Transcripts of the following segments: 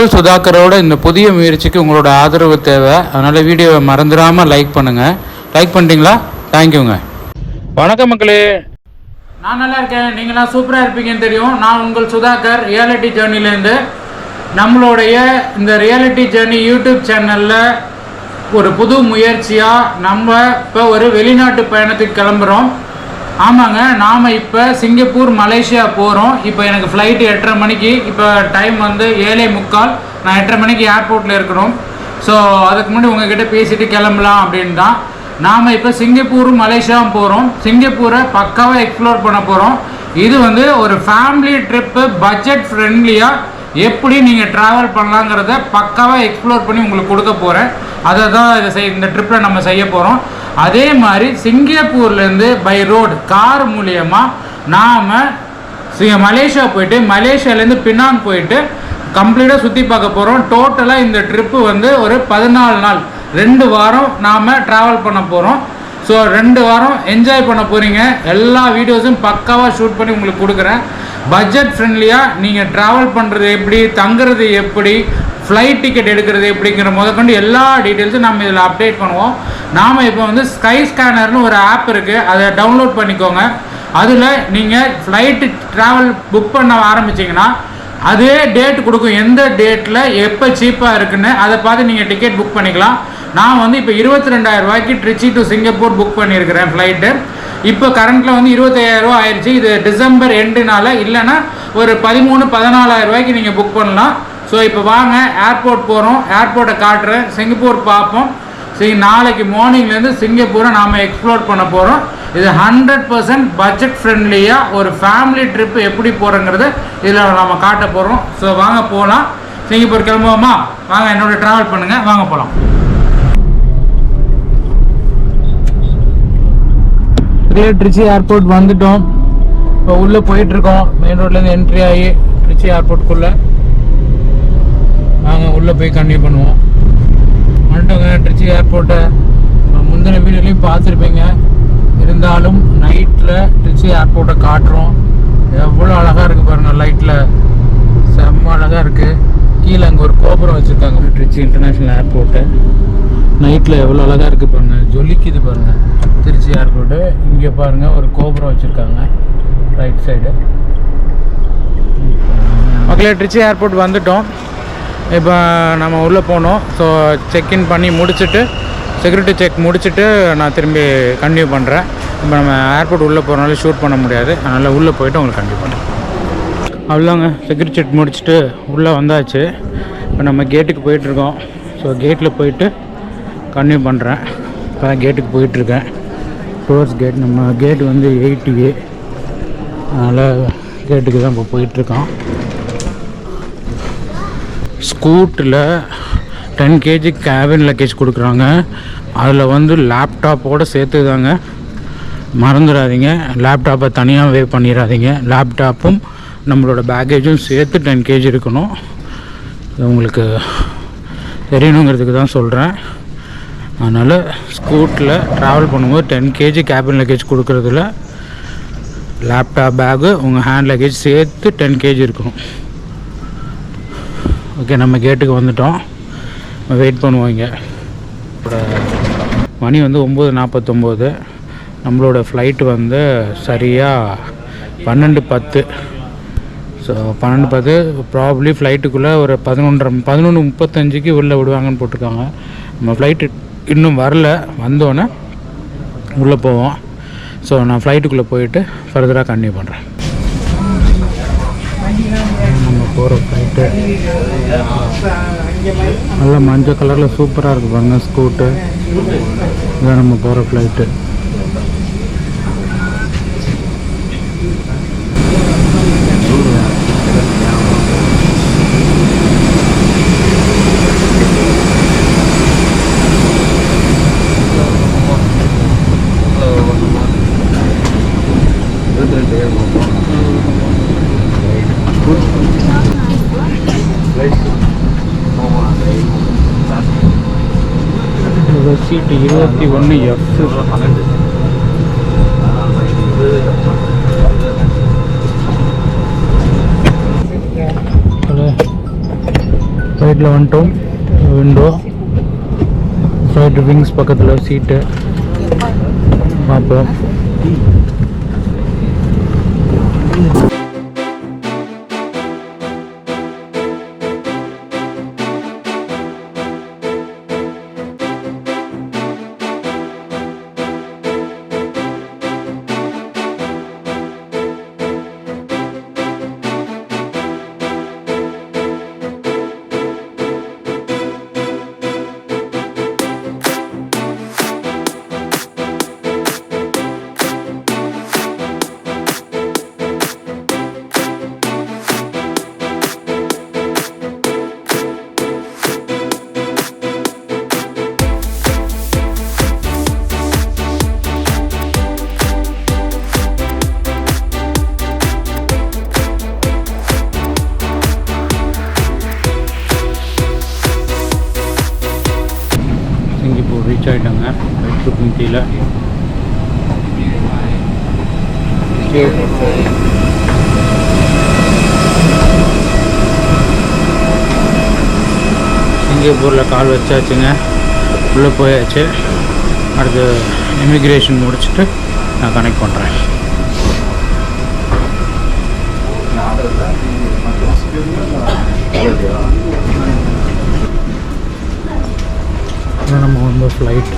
உங்கள் சுதாகரோட இந்த புதிய முயற்சிக்கு உங்களோட ஆதரவு தேவை. அதனால் வீடியோவை மறந்துடாமல் லைக் பண்ணுங்கள் லைக் பண்ணிட்டீங்களா? தேங்க்யூங்க வணக்கம் மக்களே. நான் நல்லா இருக்கேன். நீங்களாம் சூப்பராக இருப்பீங்கன்னு தெரியும். நான் உங்கள் சுதாகர் ரியாலிட்டி ஜேர்னிலேருந்து நம்மளுடைய இந்த ரியாலிட்டி ஜேர்னி யூடியூப் சேனலில் ஒரு புது முயற்சியாக நம்ம இப்போ ஒரு வெளிநாட்டு பயணத்துக்கு கிளம்புறோம். ஆமாங்க நாம் இப்போ சிங்கப்பூர் மலேசியா போகிறோம் இப்போ எனக்கு ஃப்ளைட்டு எட்டரை மணிக்கு இப்போ டைம் வந்து ஏழே முக்கால். நான் எட்டரை மணிக்கு ஏர்போர்ட்டில் இருக்கணும். ஸோ அதுக்கு முன்னாடி உங்ககிட்ட பேசிட்டு கிளம்பலாம் அப்படின்னு தான் நாம் இப்போ சிங்கப்பூரும் மலேசியாவும் போகிறோம் சிங்கப்பூரை பக்காவாக எக்ஸ்ப்ளோர் பண்ண போகிறோம் இது வந்து ஒரு ஃபேமிலி ட்ரிப்பு பட்ஜெட் ஃப்ரெண்ட்லியாக எப்படி நீங்கள் ட்ராவல் பண்ணலாங்கிறத பக்காவாக எக்ஸ்ப்ளோர் பண்ணி உங்களுக்கு கொடுக்க போகிறேன் அதை தான் இதை செய் இந்த ட்ரிப்பில் நம்ம செய்ய போகிறோம் அதே மாதிரி சிங்கப்பூர்லேருந்து பை ரோடு கார் மூலியமாக நாம் மலேசியா போயிட்டு மலேசியாலேருந்து பினாங் போயிட்டு கம்ப்ளீட்டாக சுற்றி பார்க்க போகிறோம் டோட்டலாக இந்த ட்ரிப்பு வந்து ஒரு பதினாலு நாள் ரெண்டு வாரம் நாம் ட்ராவல் பண்ண போகிறோம் ஸோ ரெண்டு வாரம் என்ஜாய் பண்ண போகிறீங்க எல்லா வீடியோஸும் பக்காவாக ஷூட் பண்ணி உங்களுக்கு கொடுக்குறேன். பட்ஜெட் ஃப்ரெண்ட்லியாக நீங்கள் ட்ராவல் பண்ணுறது எப்படி தங்குறது எப்படி ஃப்ளைட் டிக்கெட் எடுக்கிறது எப்படிங்கிற முதற்கொண்டு எல்லா டீட்டெயில்ஸும் நம்ம இதில் அப்டேட் பண்ணுவோம். நாம் இப்போ வந்து ஸ்கை ஸ்கேனர்னு ஒரு ஆப் இருக்குது அதை டவுன்லோட் பண்ணிக்கோங்க. அதில் நீங்கள் ஃப்ளைட்டு ட்ராவல் புக் பண்ண ஆரம்பிச்சிங்கன்னா அதே டேட் கொடுக்கும். எந்த டேட்டில் எப்போ சீப்பாக இருக்குன்னு அதை பார்த்து நீங்கள் டிக்கெட் புக் பண்ணிக்கலாம். நான் வந்து இப்போ இருபத்தி ரெண்டாயிரம் ரூபாய்க்கு ட்ரிச்சி டு சிங்கப்பூர் புக் பண்ணியிருக்கிறேன் ஃப்ளைட்டு இப்போ கரண்ட்டில் வந்து இருபத்தாயிரம் ரூபா ஆயிடுச்சு இது டிசம்பர் எண்டுனால இல்லைன்னா ஒரு பதிமூணு பதினாலாயிரம் ரூபாய்க்கு நீங்கள் புக் பண்ணலாம். ஸோ இப்போ வாங்க ஏர்போர்ட் போகிறோம் ஏர்போர்ட்டை காட்டுறேன். சிங்கப்பூர் பார்ப்போம். சரி நாளைக்கு மார்னிங்லேருந்து சிங்கப்பூரை நாம் எக்ஸ்ப்ளோர் பண்ண போகிறோம் இது ஹண்ட்ரட் பர்சன்ட் பட்ஜெட் ஃப்ரெண்ட்லியாக ஒரு ஃபேமிலி ட்ரிப் எப்படி போகிறோங்கிறத இதில் நம்ம காட்ட போகிறோம் ஸோ வாங்க போகலாம் சிங்கப்பூர் கிளம்புவோமா? வாங்க என்னோட ட்ராவல் பண்ணுங்கள் வாங்க போகலாம் ட்ரிச்சி ஏர்போர்ட் வந்துட்டோம். இப்போ உள்ளே போயிட்டுருக்கோம். மெயின் ரோட்லேருந்து என்ட்ரி ஆகி ட்ரிச்சி ஏர்போர்ட்டுக்குள்ளே நாங்கள் உள்ளே போய் கண்டினியூ பண்ணுவோம். வந்துட்டோங்க ட்ரிச்சி ஏர்போர்ட்டை முந்தின வீடியோலையும் பார்த்துருப்பீங்க. இருந்தாலும் நைட்டில் ட்ரிச்சி ஏர்போர்ட்டை காட்டுறோம். எவ்வளோ அழகாக இருக்குது பாருங்கள் லைட்டில் செம்ம அழகாக இருக்குது கீழே அங்கே ஒரு கோபுரம் வச்சுருக்காங்க. ட்ரிச்சி இன்டர்நேஷ்னல் ஏர்போர்ட்டு நைட்டில் எவ்வளோ அழகாக இருக்குது பாருங்கள் ஜொலிக்குது பாருங்கள் திருச்சி ஏர்போர்ட்டு இங்கே பாருங்கள் ஒரு கோபுரம் வச்சுருக்காங்க. ரைட் சைடு மக்களே திருச்சி ஏர்போர்ட் வந்துட்டோம். இப்போ நம்ம உள்ளே போனோம். ஸோ செக்இன் பண்ணி முடிச்சுட்டு செக்யூரிட்டி செக் முடிச்சுட்டு நான் திரும்பி கண்டினியூ பண்ணுறேன் இப்போ நம்ம ஏர்போர்ட் உள்ளே போகிறனால ஷூட் பண்ண முடியாது. அதனால் உள்ளே போயிட்டு உங்களுக்கு கண்டினியூ பண்ணுறேன் அவ்வளோங்க. செக்யூரிட்டி செக் முடிச்சுட்டு உள்ளே வந்தாச்சு. இப்போ நம்ம கேட்டுக்கு போயிட்டுருக்கோம் ஸோ கேட்டில் போயிட்டு கண்டினியூ பண்ணுறேன் இப்போ கேட்டுக்கு போயிட்டுருக்கேன் டோர்ஸ் கேட் நம்ம கேட் வந்து எயிட்டி ஏ அதனால் கேட்டுக்கு தான் இப்போ போயிட்டுருக்கோம். ஸ்கூட்டில் ten K G cabin luggage கொடுக்குறாங்க. அதில் வந்து லேப்டாப்போடு சேர்த்து தாங்க மறந்துடாதீங்க லேப்டாப்பை தனியாக வே பண்ணிடாதீங்க லேப்டாப்பும் நம்மளோட பேக்கேஜும் சேர்த்து டென் கேஜி இருக்கணும். உங்களுக்கு தெரியணுங்கிறதுக்கு தான் சொல்கிறேன் அதனால் ஸ்கூட்டில் ட்ராவல் பண்ணும்போது ten K G cabin luggage கொடுக்குறதுல லேப்டாப் பேகு உங்கள் ஹேண்ட் லக்கேஜ் சேர்த்து டென் கேஜி இருக்கணும் ஓகே நம்ம கேட்டுக்கு வந்துட்டோம். வெயிட் பண்ணுவோம் இங்கே மணி வந்து ஒம்பது நாற்பத்தொம்போது நம்மளோட ஃப்ளைட்டு வந்து சரியாக பன்னெண்டு பத்து. ஸோ பன்னெண்டு பத்து ப்ராப்ளி ஃப்ளைட்டுக்குள்ளே ஒரு பதினொன்றரை பதினொன்று முப்பத்தஞ்சுக்கு உள்ளே விடுவாங்கன்னு போட்டிருக்காங்க. நம்ம ஃப்ளைட்டு இன்னும் வரல. வந்தோன்னே உள்ளே போவோம். ஸோ நான் ஃப்ளைட்டுக்குள்ளே போயிட்டு ஃபர்தராக கண்டினியூ பண்ணுறேன் நம்ம போகிற ஃப்ளைட்டு நல்லா மஞ்சள் கலரில் சூப்பராக இருக்குது பாருங்கள் ஸ்கூட்டு இதான் நம்ம போகிற ஃப்ளைட்டு சீட்டு இருபத்தி ஒன்று எஃப் ஃப்ளைட்டில் வந்துட்டோம். விண்டோ ஃப்ளைட் விங்ஸ் பக்கத்தில் சீட்டு பார்ப்போம். சிங்கப்பூரில் கால் வச்சாச்சுங்க. உள்ளே போயாச்சு. அடுத்து இமிக்ரேஷன் முடிச்சுட்டு நான் கனெக்ட் பண்ணுறேன் நம்ம வந்து ஃப்ளைட்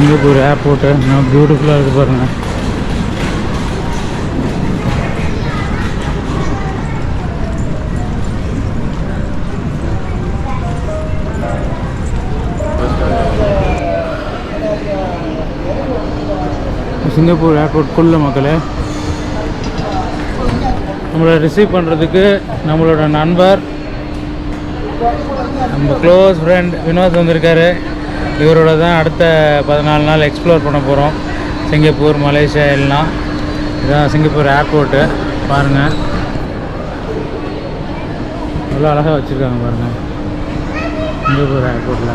சிங்கப்பூர் ஏர்போர்ட்டு நான் பியூட்டிஃபுல்லாக இருக்குது பாருங்கள் சிங்கப்பூர் ஏர்போர்ட் குள்ள மக்களே. நம்மளை ரிசீவ் பண்ணுறதுக்கு நம்மளோட நண்பர் நம்ம க்ளோஸ் ஃப்ரெண்ட் வினோத் வந்திருக்காரு. இவரோட தான் அடுத்த பதினாலு நாள் எக்ஸ்ப்ளோர் பண்ண போகிறோம் சிங்கப்பூர் மலேசியா எல்லாம். இதான் சிங்கப்பூர் ஏர்போர்ட்டு பாருங்கள் எவ்வளோ அழகாக வச்சுருக்காங்க பாருங்கள் சிங்கப்பூர் ஏர்போர்ட்டில்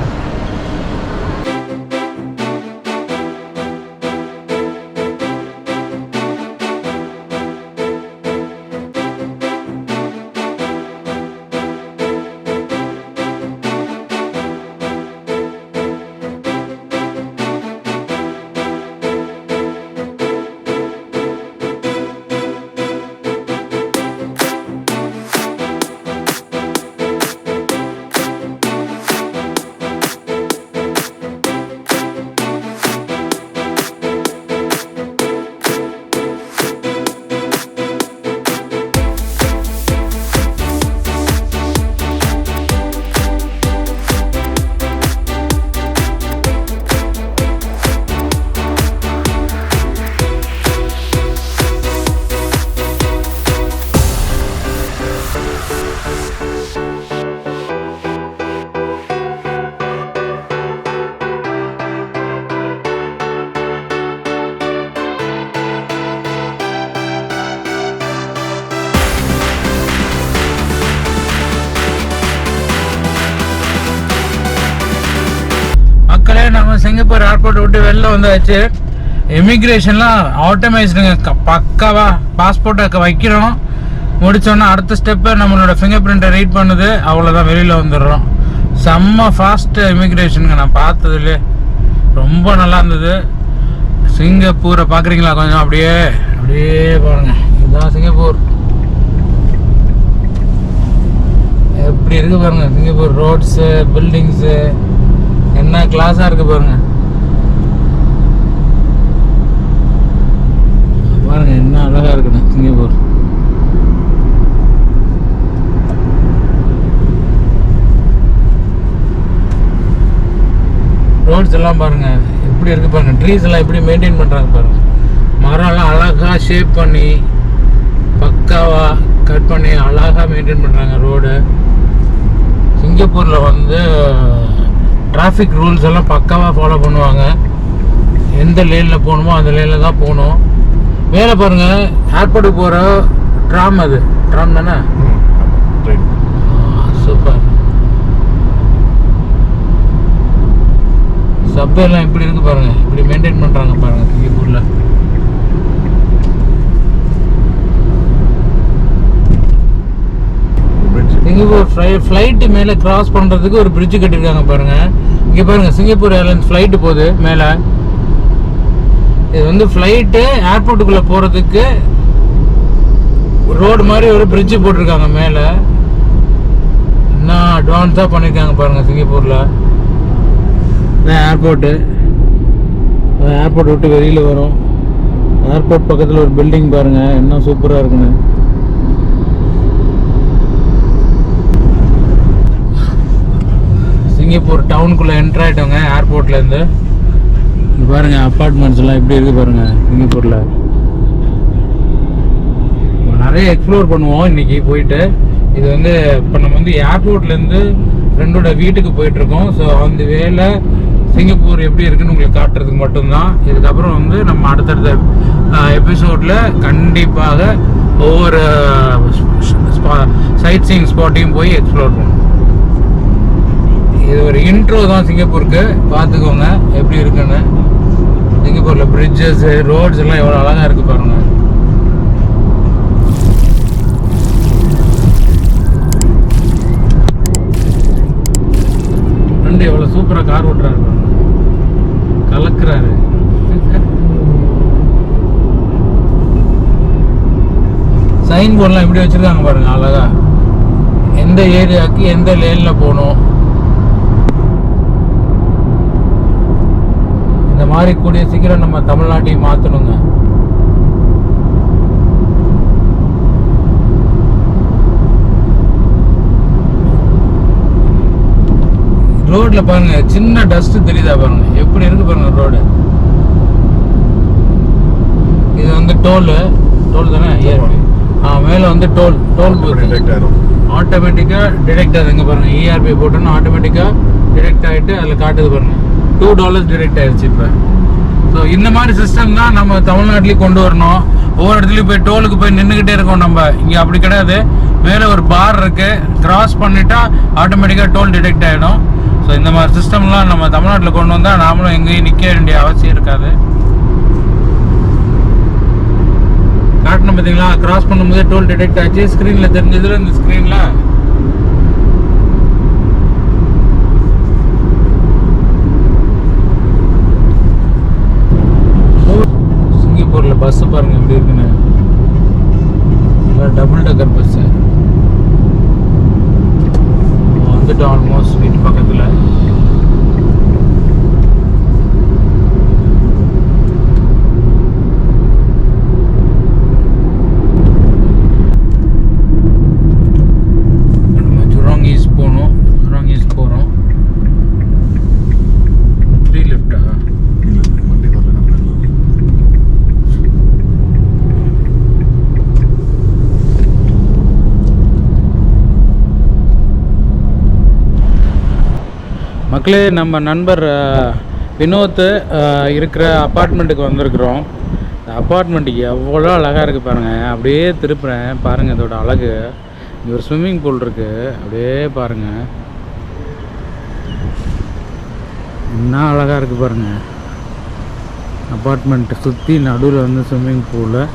வெளில வந்தாச்சு. இமிக்ரேஷன்லாம் ஆட்டோமைஸ்டுங்க பக்காவா பாஸ்போர்ட்டை வைக்கிறோம். முடித்தோன்னா அடுத்த ஸ்டெப்பு நம்மளோட ஃபிங்கர் பிரிண்ட்டை ரீட் பண்ணுது. அவ்வளோதான் வெளியில் வந்துடுறோம். செம்ம ஃபாஸ்ட்டு இமிக்ரேஷனுங்க நான் பார்த்ததுலே ரொம்ப நல்லா இருந்தது. சிங்கப்பூரை பார்க்குறீங்களா கொஞ்சம்? அப்படியே அப்படியே பாருங்க. இதுதான் சிங்கப்பூர். எப்படி இருக்குது பாருங்க. சிங்கப்பூர் ரோட்ஸு பில்டிங்ஸு என்ன கிளாஸாக இருக்குது பாருங்கள் பாருங்க என்ன அழகாக இருக்குண்ணே சிங்கப்பூர். ரோட்ஸ் எல்லாம் பாருங்க எப்படி இருக்கு பாருங்க. ட்ரீஸ் எல்லாம் எப்படி மெயின்டைன் பண்றாங்க பாருங்க. மரம்லாம் அழகாக ஷேப் பண்ணி பக்காவாக கட் பண்ணி அழகா மெயின்டைன் பண்ணுறாங்க ரோடு சிங்கப்பூரில் வந்து டிராஃபிக் ரூல்ஸ் எல்லாம் பக்காவாக ஃபாலோ பண்ணுவாங்க. எந்த லேனில் போகணுமோ அந்த லேனில் தான் போகணும். மேலே பாருங்க ஏர்போர்ட்டுக்கு போகிற ட்ராம் அது. ட்ராம் தானே? சூப்பர் சப் இப்படி எப்படி இருக்கு பாருங்க. இப்படி மெயின்டைன் பண்றாங்க பாருங்க சிங்கப்பூர்ல சிங்கப்பூர் ஃப்ளை ஃப்ளைட்டு மேலே கிராஸ் பண்ணுறதுக்கு ஒரு பிரிட்ஜ் கட்டியிருக்காங்க பாருங்க. இங்கே பாருங்க சிங்கப்பூர் ஏர்லைன்ஸ் ஃப்ளைட்டு போகுது மேலே. இது வந்து ஃப்ளைட்டு ஏர்போர்ட்டுக்குள்ளே போகிறதுக்கு ரோடு மாதிரி ஒரு பிரிட்ஜ் போட்டிருக்காங்க மேலே. என்ன அட்வான்ஸாக பண்ணியிருக்காங்க பாருங்கள் சிங்கப்பூரில். இதான் ஏர்போர்ட்டு ஏர்போர்ட் விட்டு வெளியில் வரும். ஏர்போர்ட் பக்கத்தில் ஒரு பில்டிங் பாருங்கள் என்ன சூப்பராக இருக்குன்னு. சிங்கப்பூர் டவுனுக்குள்ளே என்ட்ரு ஆகிட்டோங்க ஏர்போர்ட்லேருந்து இங்கே பாருங்கள் அப்பார்ட்மெண்ட்ஸ் எல்லாம் எப்படி இருக்கு பாருங்கள் சிங்கப்பூரில். நிறைய எக்ஸ்ப்ளோர் பண்ணுவோம் இன்னைக்கு போயிட்டு. இது வந்து இப்போ நம்ம வந்து ஏர்போர்ட்லேருந்து ஃப்ரெண்டோட வீட்டுக்கு போயிட்டுருக்கோம். ஸோ அந்த வேலை சிங்கப்பூர் எப்படி இருக்குன்னு உங்களுக்கு காட்டுறதுக்கு மட்டும்தான். இதுக்கப்புறம் வந்து நம்ம அடுத்தடுத்த எபிசோடில் கண்டிப்பாக ஒவ்வொரு சைட் சீயிங் ஸ்பாட்டையும் போய் எக்ஸ்ப்ளோர் பண்ணுவோம். இது ஒரு இன்ட்ரோ தான் சிங்கப்பூருக்கு. பார்த்துக்கோங்க எப்படி இருக்குன்னு. சிங்கப்பூரில் பிரிட்ஜஸ் ரோட்ஸ் எல்லாம் எவ்வளோ அழகாக இருக்குது பாருங்கள் ஃப்ரெண்டு எவ்வளோ சூப்பராக கார் ஓட்டுறாரு பாருங்க. கலக்குறாரு. சைன் போர்ட்லாம் எப்படி வச்சுருக்காங்க பாருங்கள் அழகாக எந்த ஏரியாவுக்கு எந்த லேனில் போகணும்? இந்த மாதிரி கூடிய சீக்கிரம் நம்ம தமிழ்நாட்டையும் மாற்றணுங்க ரோட்ல பாருங்க சின்ன டஸ்ட் தெரியுதா பாருங்க. எப்படி இருக்கு பாருங்க ரோடு. இது வந்து டோல் டோல் தானே? ஏர்பி ஆ மேலே வந்து டோல் டோல் டிடெக்ட் ஆயிரும். ஆட்டோமேட்டிக்காக டிடெக்ட் ஆகுதுங்க பாருங்க. இஆர்பி போட்டோன்னா ஆட்டோமேட்டிக்காக டிடெக்ட் ஆகிட்டு அதில் காட்டுது பாருங்க. டூ டாலர்ஸ் டிடெக்ட் ஆயிடுச்சு இப்போ. ஸோ இந்த மாதிரி சிஸ்டம் தான் நம்ம தமிழ்நாட்டிலையும் கொண்டு வரணும். ஒவ்வொரு இடத்துலையும் போய் டோலுக்கு போய் நின்றுக்கிட்டே இருக்கோம் நம்ம. இங்கே அப்படி கிடையாது. மேலே ஒரு பார் இருக்குது கிராஸ் பண்ணிட்டா ஆட்டோமேட்டிக்காக டோல் டிடெக்ட் ஆகிடும் ஸோ இந்த மாதிரி சிஸ்டம்லாம் நம்ம தமிழ்நாட்டில் கொண்டு வந்தால் நாமளும் எங்கேயும் நிற்க வேண்டிய அவசியம் இருக்காது. காட்டணும் பார்த்தீங்களா? கிராஸ் பண்ணும்போது டோல் டிடெக்ட் ஆச்சு. ஸ்க்ரீனில் தெரிஞ்சதில் இந்த ஸ்க்ரீனில் சிங்கப்பூரில் பஸ்ஸு பாருங்க எப்படி இருக்குன்னு. டபுள் டக்கர் பஸ்ஸு வந்துட்டு ஆல்மோஸ்ட் வீட்டு பக்கத்தில் நம்ம ஜுராங் ஈஸ்ட் போகணும் ஜுராங் ஈஸ்ட் போகிறோம் ஃப்ரீ லிஃப்டா இல்ல வண்டி வரல நம்ம மக்களே நம்ம நண்பர் வினோத்து வினோத் இருக்கிற அப்பார்ட்மெண்ட்டுக்கு வந்திருக்கிறோம். இந்த அப்பார்ட்மெண்ட் எவ்வளோ அழகாக இருக்குது பாருங்கள் அப்படியே திருப்புறேன். பாருங்கள் இதோட அழகு. இங்கே ஒரு ஸ்விம்மிங் பூல் இருக்குது அப்படியே பாருங்கள் என்ன அழகாக இருக்குது பாருங்கள் அப்பார்ட்மெண்ட்டை சுற்றி நடுவில் வந்து ஸ்விம்மிங் பூலில்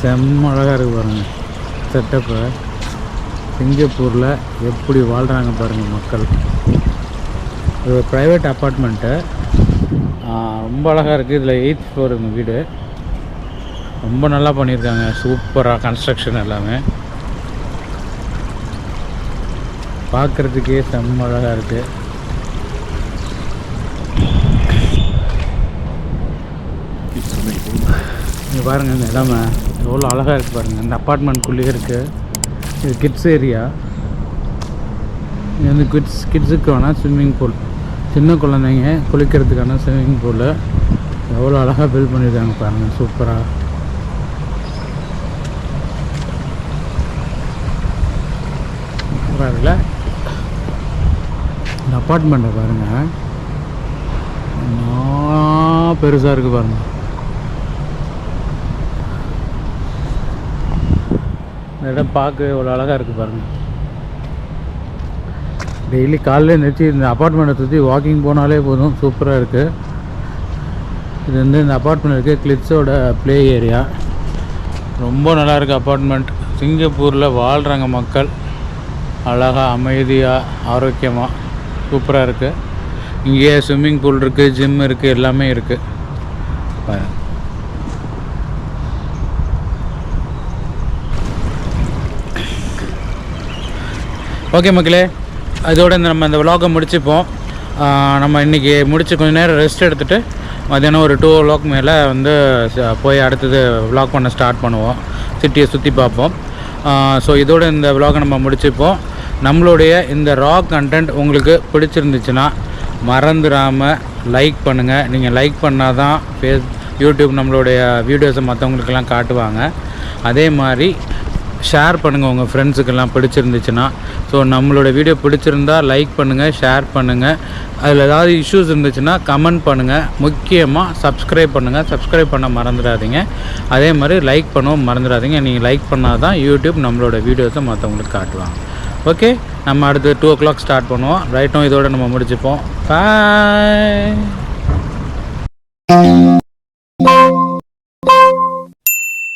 செம்ம அழகாக இருக்குது பாருங்கள் செட்டப்பை. சிங்கப்பூரில் எப்படி வாழ்கிறாங்க பாருங்கள் மக்கள். இது ஒரு ப்ரைவேட் அப்பார்ட்மெண்ட்டு ரொம்ப அழகாக இருக்குது இதில் எயித் ஃப்ளோர் எங்கள் வீடு. ரொம்ப நல்லா பண்ணியிருக்காங்க. சூப்பராக கன்ஸ்ட்ரக்ஷன் எல்லாமே. பார்க்குறதுக்கே செம்ம அழகாக இருக்குது இங்கே பாருங்கள் இந்த இடமே. எவ்வளோ அழகாக இருக்குது பாருங்கள் இந்த அப்பார்ட்மெண்ட்குள்ளேயே இருக்குது இது கிட்ஸ் ஏரியா இது வந்து கிட்ஸ் கிட்ஸுக்கு வேணால் ஸ்விம்மிங் பூல் சின்ன குழந்தைங்க குளிக்கிறதுக்கான ஸ்விம்மிங் பூலு எவ்வளோ அழகாக பில்ட் பண்ணியிருக்காங்க பாருங்கள் சூப்பராக சூப்பராக இருக்குல்ல இந்த அப்பார்ட்மெண்ட்டை பாருங்கள் பெருசாக இருக்குது பாருங்கள் இந்த இடம் பார்க்க இவ்வளோ அழகாக இருக்குது பாருங்கள் டெய்லி காலையில் நிறுத்தி இந்த அப்பார்ட்மெண்ட்டை சுற்றி வாக்கிங் போனாலே போதும் சூப்பராக இருக்குது இது வந்து இந்த அப்பார்ட்மெண்ட் இருக்குது கிளிப்ஸோட ப்ளே ஏரியா ரொம்ப நல்லா இருக்குது அப்பார்ட்மெண்ட் சிங்கப்பூரில் வாழ்கிறாங்க மக்கள். அழகாக அமைதியாக ஆரோக்கியமாக சூப்பராக இருக்குது இங்கேயே ஸ்விம்மிங் பூல் இருக்குது ஜிம் இருக்குது எல்லாமே இருக்குது ஓகே மக்களே. அதோடு இந்த நம்ம இந்த விலாகை முடிச்சுப்போம். நம்ம இன்றைக்கி முடிச்சு கொஞ்ச நேரம் ரெஸ்ட் எடுத்துகிட்டு மத்தியானம் ஒரு டூ ஓ கிளாக் மேலே வந்து போய் அடுத்தது விலாக் பண்ண ஸ்டார்ட் பண்ணுவோம். சிட்டியை சுற்றி பார்ப்போம். ஸோ இதோடு இந்த விலாகை நம்ம முடிச்சுப்போம். நம்மளுடைய இந்த ரா கண்டென்ட் உங்களுக்கு பிடிச்சிருந்துச்சுன்னா மறந்துடாமல் லைக் பண்ணுங்கள் நீங்கள் லைக் பண்ணால் தான் ஃபேஸ் யூடியூப் நம்மளுடைய வீடியோஸை மற்றவங்களுக்கெல்லாம் காட்டுவாங்க. அதே மாதிரி ஷேர் பண்ணுங்கள் உங்கள் ஃப்ரெண்ட்ஸுக்கெல்லாம் பிடிச்சிருந்துச்சுன்னா. ஸோ நம்மளோட வீடியோ பிடிச்சிருந்தா லைக் பண்ணுங்கள் ஷேர் பண்ணுங்கள் அதில் ஏதாவது இஷ்யூஸ் இருந்துச்சுன்னா கமெண்ட் பண்ணுங்கள் முக்கியமாக சப்ஸ்கிரைப் பண்ணுங்கள் சப்ஸ்கிரைப் பண்ண மறந்துடாதீங்க. அதே மாதிரி லைக் பண்ணவும் மறந்துடாதீங்க. நீங்கள் லைக் பண்ணால் தான் யூடியூப் நம்மளோட வீடியோஸை மற்றவங்களுக்கு காட்டுவாங்க. ஓகே நம்ம அடுத்து டூ ஓ கிளாக் ஸ்டார்ட் பண்ணுவோம் ரைட்டும் இதோட நம்ம முடிச்சுப்போம். பாய்